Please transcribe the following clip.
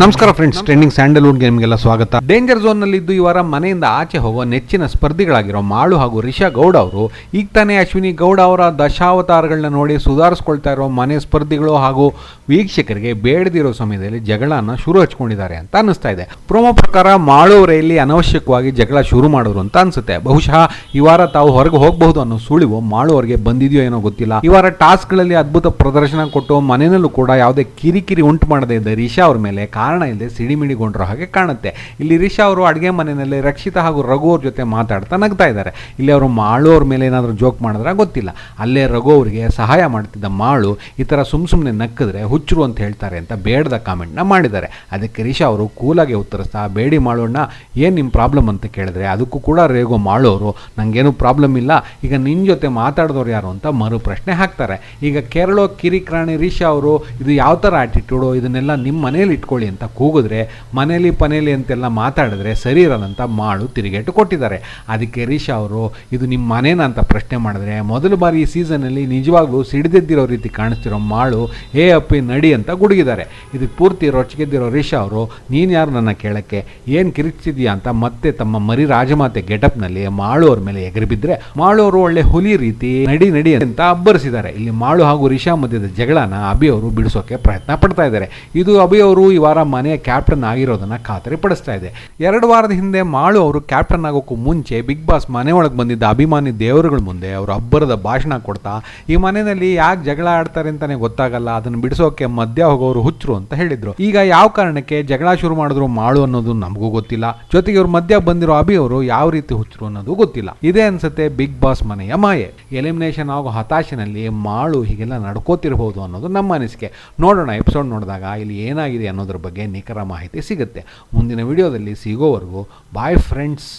ನಮಸ್ಕಾರ friends trending Sandalwood ಗೇಮ್ಗೆಲ್ಲ ಸ್ವಾಗತ. Danger zone ನಲ್ಲಿದ್ದು ಈ ವಾರ ಮನೆಯಿಂದ ಆಚೆ ಹೋಗುವ ನೆಚ್ಚಿನ ಸ್ಪರ್ಧಿಗಳಾಗಿರೋ ಮಾಳು ಹಾಗೂ ರಿಷಾ ಗೌಡ ಅವರು, ಈಗ ತಾನೇ ಅಶ್ವಿನಿ ಗೌಡ ಅವರ ದಶಾವತಾರಗಳನ್ನ ನೋಡಿ ಸುಧಾರಿಸ್ಕೊಳ್ತಾ ಇರೋ ಮನೆ ಸ್ಪರ್ಧಿಗಳು ಹಾಗೂ ವೀಕ್ಷಕರಿಗೆ ಬೇಡದಿರೋ ಸಮಯದಲ್ಲಿ ಜಗಳನ ಶುರು ಹಚ್ಕೊಂಡಿದ್ದಾರೆ ಅಂತ ಅನಿಸ್ತಾ ಇದೆ. ಪ್ರೊಮೋ ಪ್ರಕಾರ ಮಾಳು ಇಲ್ಲಿ ಅನವಶ್ಯಕವಾಗಿ ಜಗಳ ಶುರು ಮಾಡೋರು ಅಂತ ಅನ್ಸುತ್ತೆ. ಬಹುಶಃ ಈ ವಾರ ತಾವು ಹೊರಗೆ ಹೋಗಬಹುದು ಅನ್ನೋ ಸುಳಿವು ಮಾಳು ಅವರಿಗೆ ಬಂದಿದೆಯೋ ಏನೋ ಗೊತ್ತಿಲ್ಲ. ಈ ವಾರ ಟಾಸ್ಕ್ಗಳಲ್ಲಿ ಅದ್ಭುತ ಪ್ರದರ್ಶನ ಕೊಟ್ಟು ಮನೆಯಲ್ಲೂ ಕೂಡ ಯಾವುದೇ ಕಿರಿಕಿರಿ ಉಂಟು ಮಾಡದೇ ಇದ್ದ ರಿಷಾ ಅವ್ರ ಮೇಲೆ ಕಾರಣ ಇಲ್ಲದೆ ಸಿಡಿಮಿಡಿಗೊಂಡಿರೋ ಹಾಗೆ ಕಾಣುತ್ತೆ. ಇಲ್ಲಿ ರಿಷಾ ಅವರು ಅಡುಗೆ ಮನೆಯಲ್ಲಿ ರಕ್ಷಿತಾ ಹಾಗೂ ರಘು ಅವ್ರ ಜೊತೆ ಮಾತಾಡ್ತಾ ನಗ್ತಾ ಇದ್ದಾರೆ. ಇಲ್ಲಿ ಅವರು ಮಾಳು ಅವ್ರ ಮೇಲೆ ಏನಾದರೂ ಜೋಕ್ ಮಾಡಿದ್ರೆ ಗೊತ್ತಿಲ್ಲ. ಅಲ್ಲೇ ರಘು ಅವರಿಗೆ ಸಹಾಯ ಮಾಡ್ತಿದ್ದ ಮಾಳು ಈ ಥರ ಸುಮ್ ಸುಮ್ಮನೆ ನಕ್ಕಿದ್ರೆ ಹುಚ್ಚರು ಅಂತ ಹೇಳ್ತಾರೆ ಅಂತ ಬೇಡದ ಕಾಮೆಂಟ್ನ ಮಾಡಿದ್ದಾರೆ. ಅದಕ್ಕೆ ರಿಷಾ ಅವರು ಕೂಲಾಗಿ ಉತ್ತರಿಸ್ತಾ, ಬೇಡಿ ಮಾಡೋಣ ಏನು ನಿಮ್ಮ ಪ್ರಾಬ್ಲಮ್ ಅಂತ ಕೇಳಿದ್ರೆ ಅದಕ್ಕೂ ಕೂಡ ರೇಗೋ ಮಾಡೋರು ನನಗೇನು ಪ್ರಾಬ್ಲಮ್ ಇಲ್ಲ. ಈಗ ನಿನ್ನ ಜೊತೆ ಮಾತಾಡಿದವ್ರು ಯಾರು ಅಂತ ಮರು ಪ್ರಶ್ನೆ ಹಾಕ್ತಾರೆ. ಈಗ ಕೇರಳ ಕಿರಿಕ್ರಾಣಿ ರಿಷಾ ಅವರು ಇದು ಯಾವ ಥರ ಆ್ಯಟಿಟ್ಯೂಡು ಇದನ್ನೆಲ್ಲ ನಿಮ್ಮ ಮನೇಲಿ ಇಟ್ಕೊಳ್ಳಿ ಅಂತ ಕೂಗಿದ್ರೆ, ಮನೇಲಿ ಪನೇಲಿ ಅಂತೆಲ್ಲ ಮಾತಾಡಿದ್ರೆ ಸರಿ ಇರಲ್ಲಂತ ಮಾಡು ತಿರುಗೇಟು ಕೊಟ್ಟಿದ್ದಾರೆ. ಅದಕ್ಕೆ ರಿಷಾ ಅವರು, ಇದು ನಿಮ್ಮ ಮನೇನ ಅಂತ ಪ್ರಶ್ನೆ ಮಾಡಿದ್ರೆ, ಮೊದಲ ಬಾರಿ ಈ ಸೀಸನಲ್ಲಿ ನಿಜವಾಗ್ಲೂ ಸಿಡಿದೆದ್ದಿರೋ ರೀತಿ ಕಾಣಿಸ್ತಿರೋ ಮಾಳು ಏ ಅಪ್ಪಿ ನಡಿ ಅಂತ ಗುಡುಗಿದ್ದಾರೆ. ಇದಕ್ಕೆ ಪೂರ್ತಿ ರೊಚ್ಚಿಗೆದ್ದಿರೋ ರಿಷಾ ಅವರು, ನೀನು ಯಾರು ನನ್ನ ಕೇಳಕ್ಕೆ? ಏನು ಕಿರಿಚಿದೀಯಾ ಅಂತ ಮತ್ತೆ ತಮ್ಮ ಮರಿ ರಾಜಮಾತೆ ಗೆಟಪ್ನಲ್ಲಿ ಮಾಳು ಅವ್ರ ಮೇಲೆ ಎಗರಿ ಬಿದ್ದರೆ ಮಾಳು ಅವರು ಒಳ್ಳೆ ಹುಲಿ ರೀತಿ ನಡಿ ನಡಿ ಅಂತ ಅಬ್ಬರಿಸಿದ್ದಾರೆ. ಇಲ್ಲಿ ಮಾಳು ಹಾಗೂ ರಿಷಾ ಮಧ್ಯದ ಜಗಳನ ಅಭಿ ಅವರು ಬಿಡಿಸೋಕೆ ಪ್ರಯತ್ನ ಪಡ್ತಾ ಇದ್ದಾರೆ. ಇದು ಅಭಿ ಅವರು ಈ ವಾರ ಮನೆಯ ಕ್ಯಾಪ್ಟನ್ ಆಗಿರೋದನ್ನ ಖಾತರಿ ಪಡಿಸ್ತಾ ಇದೆ. ಎರಡು ವಾರದ ಹಿಂದೆ ಮಾಳು ಅವರು ಕ್ಯಾಪ್ಟನ್ ಆಗೋಕ್ಕೂ ಮುಂಚೆ ಬಿಗ್ ಬಾಸ್ ಮನೆ ಒಳಗೆ ಬಂದಿದ್ದ ಅಭಿಮಾನಿ ದೇವರುಗಳ ಮುಂದೆ ಅವರು ಅಬ್ಬರದ ಭಾಷಣ ಕೊಡ್ತಾ, ಈ ಮನೆಯಲ್ಲಿ ಯಾಕೆ ಜಗಳ ಆಡ್ತಾರೆ ಅಂತಾನೆ ಗೊತ್ತಾಗಲ್ಲ, ಅದನ್ನು ಬಿಡಿಸೋಕೆ ಮಧ್ಯ ಹೋಗೋರು ಹುಚ್ಚರು ಅಂತ ಹೇಳಿದ್ರು. ಈಗ ಯಾವ ಕಾರಣಕ್ಕೆ ಜಗಳ ಶುರು ಮಾಡಿದ್ರು ಮಾಳು ಅನ್ನೋದು ನಮಗೂ ಗೊತ್ತಿಲ್ಲ. ಜೊತೆಗೆ ಇವ್ರ ಮಧ್ಯ ಬಂದಿರೋ ಅಭಿ ಅವರು ಯಾವ ರೀತಿ ಹುಚ್ಚರು ಅನ್ನೋದು ಗೊತ್ತಿಲ್ಲ. ಇದೇ ಅನ್ಸುತ್ತೆ ಬಿಗ್ ಬಾಸ್ ಮನೆಯ ಮಾಯೆ. ಎಲಿಮಿನೇಷನ್ ಆಗೋ ಹತಾಶೆನಲ್ಲಿ ಮಾಳು ಹೀಗೆಲ್ಲ ನಡ್ಕೋತಿರ್ಬೋದು ಅನ್ನೋದು ನಮ್ಮ ಅನಿಸಿಕೆ. ನೋಡೋಣ ಎಪಿಸೋಡ್ ನೋಡಿದಾಗ ಇಲ್ಲಿ ಏನಾಗಿದೆ ಅನ್ನೋದ್ರ ಬಗ್ಗೆ ನಿಖರ ಮಾಹಿತಿ ಸಿಗುತ್ತೆ. ಮುಂದಿನ ವಿಡಿಯೋದಲ್ಲಿ ಸಿಗೋವರೆಗೂ ಬಾಯ್ ಫ್ರೆಂಡ್ಸ್